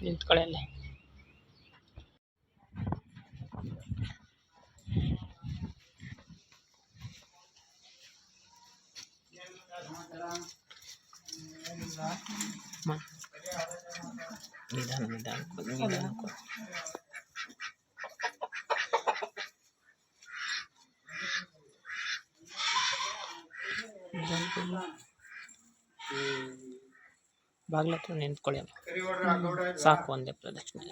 ನಿಂತ್ಕೊಳ್ಳಿ ಅಲ್ಲಿ ಅಮ್ಮ. ನಿಧಾನ ನಿಧಾನ ನಿಧಾನ. ನಿಧಾನ. ಬಾಗ್ಲ ಹತ್ರ ನಿಂತ್ಕೊಳ್ಳಿ ಸಾಕು ಒಂದೇ ಪ್ರದಕ್ಷಿಣೆ.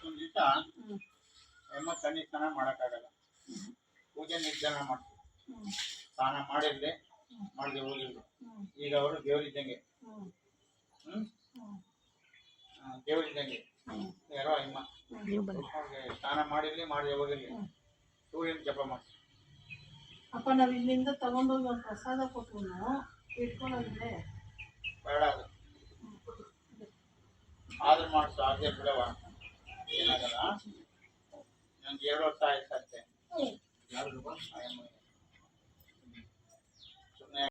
ಒಂದು ದಿವಸ ಎಮ್ಮ ತಣ್ಣಿ ಸ್ನಾನ ಮಾಡೋಕ್ಕಾಗಲ್ಲ ಪೂಜೆ ನಿರ್ಧಾರ ಮಾಡ್ತೀವಿ ಸ್ನಾನ ಮಾಡಿರ್ಲಿ ಮಾಡದೆ ಹೋಗಿರ್ಲಿ ಈಗ ಅವರು ದೇವರಿದ್ದಂಗೆ ಹ್ಮ್. ದೇವರಿದ್ದಂಗೆ. ಯಾರೋ ಅಮ್ಮ ಅವ್ರಿಗೆ ಸ್ನಾನ ಮಾಡಿರ್ಲಿ ಮಾಡಿ ಹೋಗಿರ್ಲಿ. ಸೂರ್ಯನ ಜಪ ಮಾಡ್ತೀವಿ ಅಪ್ಪ ನಾವು ಇಲ್ಲಿಂದ ತಗೊಂಡೋಗಿ ಒಂದು ಪ್ರಸಾದ ಕೊಟ್ಟು ಇಟ್ಕೊಳ್ಳೋದಿದೆ ಬೇಡ ಅದು. ಆದ್ರೂ ಮಾಡಿಸು ಅದೇ ಬಿಡವ ಏನಾಗಲ್ಲ. ನಂಗೆ ಎರಡು ವರ್ಷ ಆಯ್ತಂತೆ ಸುಮ್ಮನೆ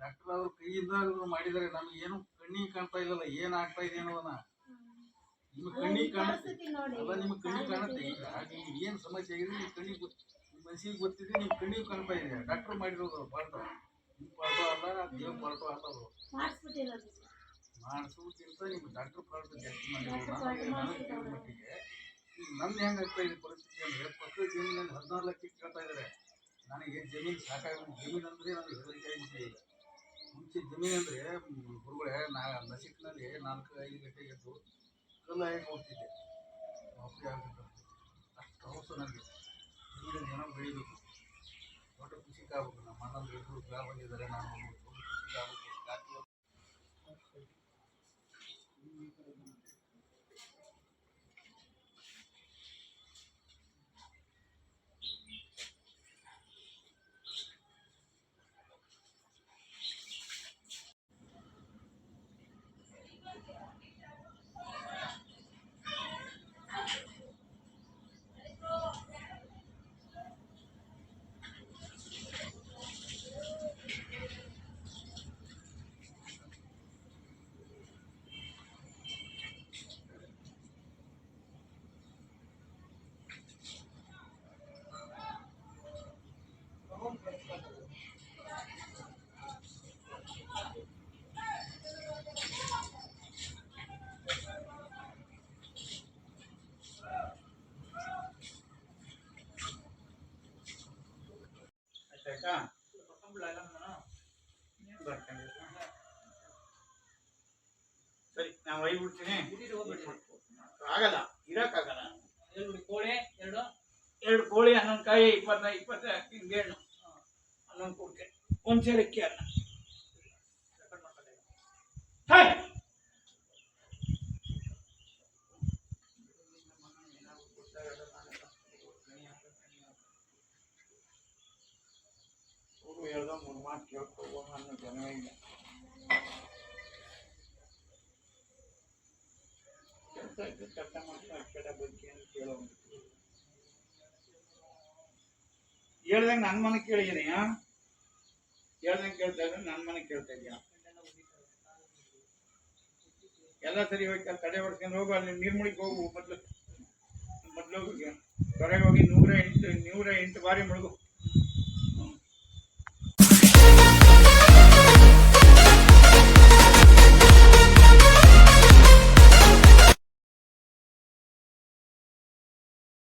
ಡಾಕ್ಟರ್ ಅವ್ರು ಕೈಯಿಂದ ಮಾಡಿದರೆ ಮಾಡಿದ್ದಾರೆ. ನಮ್ಗೆ ಏನು ಕಣ್ಣಿಗೆ ಕಾಣ್ತಾ ಇಲ್ಲಲ್ಲ ಏನಾಗ್ತಾ ಆಗ್ತಾ ಇದೆ ಅನ್ನೋದನ್ನ. ನಿಮ್ ಕಣ್ಣಿಗೆ ಕಾಣುತ್ತೆ. ಅಲ್ಲ ನಿಮ್ ಕಣ್ಣಿಗೆ ಕಾಣುತ್ತೆ. ಈಗ ಏನ್ ಸಮಸ್ಯೆ ಆಗಿದೆ ನಿಮ್ ಕಣ್ಣಿಗೆ ನಿಮ್ಮ ನಿಮ್ ಮನಸ್ಸಿಗೆ ಗೊತ್ತಿದೆ ನಿಮ್ಮ ಕಣ್ಣಿಗೆ ಕಾಣ್ತಾ ಇದೆ. ಡಾಕ್ಟರ್ ಮಾಡಿರೋದು ಪಾಠ ನಿಮ್ ಪಾಠ ಅಲ್ಲ ದೇವ್ ಪಾಠ ಅಲ್ಲ ಅದು. ಮಾಡಿಸೋದಕ್ಕಿಂತ ನಿಮ್ಮ ಡಾಕ್ಟರ್ ಪಾಠ ಜಾಸ್ತಿ ಮಾಡಿರೋದು. ನನಗೆ ನನಗೆ ತಿಳಿದ ಮಟ್ಟಿಗೆ ಈಗ ನಂದು ಹೆಂಗೆ ಆಗ್ತಾ ಇದೆ ಪರಿಸ್ಥಿತಿ ಅಂದ್ರೆ ಪಕ್ಕದ ಜಮೀನಲ್ಲಿ ಹದಿನಾರು ಲಕ್ಷ ಕೇಳ್ತಾ ಇದ್ದಾರೆ. ನನಗೆ ಜಮೀನು ಸಾಕಾಗಿ ಜಮೀನು ಅಂದ್ರೆ ನನಗೆ ಹೆದರಿಕೆ ಆಗಿಬಿಟ್ಟಿದೆ ಈಗ ಮುಂಚೆ ಜಮೀನು ಅಂದರೆ ಗುರುಗಳೇ ನಾ ನಸಿಕ್ನಲ್ಲಿ ನಾಲ್ಕು ಐದು ಗಂಟೆಗೆ ಎದ್ದು ಕಲ್ಲು ಹಾಕಿ ಹೋಗ್ತಿದ್ದೆ. ನೌಕರಿ ಆಗಬೇಕು ಅಷ್ಟು ಹೌಸು ನನಗೆ ಜಮೀನಿನ ಜನ ಬೆಳಿಬೇಕು ದೊಡ್ಡ ಖುಷಿಗೆ ಆಗ್ಬೇಕು. ನಮ್ಮ ಅಣ್ಣಂದು ಬಂದಿದ್ದಾರೆ. ನಾನು ಖುಷಿಗೆ ಆಗ್ಬೇಕು. ಸರಿ ನಾನು ಒಯ್ಬಿಡ್ತೀನಿ ಆಗಲ್ಲ ಇರಕ್ಕಾಗಲ್ಲ. ಎರಡು ಕೋಳಿ ಎರಡು? ಎರಡು ಕೋಳಿ ಹನ್ನೊಂದು ಕಾಯಿ ಇಪ್ಪತ್ತೈದು ಇಪ್ಪತ್ತೈದು ಹಿಂಗೇಳು ಹನ್ನೊಂದು ಕೋಟಿ ಒಂದು ಸೇರಕ್ಕೆ ಅಲ್ಲ ಮಾತು ಕೇಳ್ಕೊ ಅನ್ನೋ ಜನವೇ ಇಲ್ಲ. ಬಗ್ಗೆ ಅಂತ ಹೇಳ್ದಂಗೆ ನನ್ನ ಮನೆ ಕೇಳಿದೀನಿ ಆ ಹೇಳ್ದಂಗೆ ಕೇಳ್ತಾ ಇದ್ರೆ ನನ್ನ ಮನೆ ಕೇಳ್ತಾ ಇದೀಯ? ಎಲ್ಲ ಸರಿ ಹೋಯ್ತಾ ತಡೆ ಹೊಡ್ಸ್ಕೊಂಡು ಹೋಗು, ಅಲ್ಲಿ ನೀರ್ಮುಳಿಗೆ ಹೋಗು, ಮೊದ್ಲು ಮೊದ್ಲು ಹೋಗಿ ಹೊರಗೆ ಹೋಗಿ ನೂರ ಎಂಟು ನೂರ ಎಂಟು ಬಾರಿ ಮುಳುಗು.